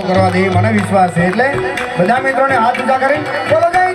પૂરું કરવા મને વિશ્વાસ છે એટલે બધા મિત્રોને હાથ ઊંચા કરી બોલો જય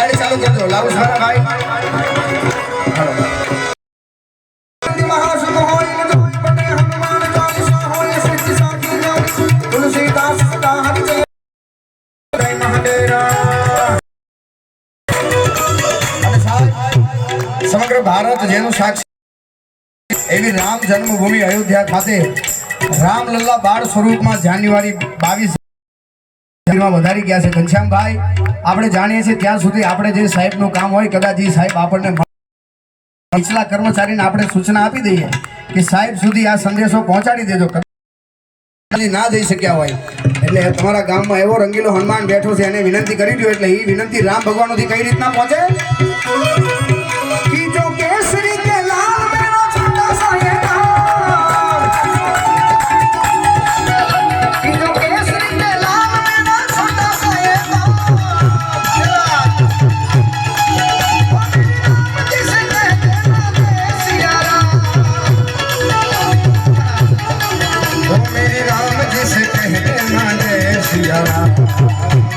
હરિ ચાલુ જય. મહાદેવ અને સાહેબ, સમગ્ર ભારત જેનું સાક્ષી એવી રામ જન્મભૂમિ અયોધ્યા ખાતે રામલલ્લા બાળ સ્વરૂપમાં જાન્યુઆરી બાવીસ માં વધારી ગયા છે ઘનશ્યામભાઈ. આપણે જાણીએ છીએ ત્યાં સુધી આપણે જે સાહેબનું કામ હોય, કદાચ એ સાહેબ આપણને નીચલા કર્મચારીને આપણે સૂચના આપી દઈએ કે સાહેબ સુધી આ સંદેશો પહોંચાડી દેજો. ના જઈ શક્યા હોય. એટલે તમારા ગામમાં એવો રંગીલો હનુમાન બેઠો છે, એને વિનંતી કરી દો એટલે એ વિનંતી રામ ભગવાન સુધી કઈ રીતના પહોંચે? Yeah.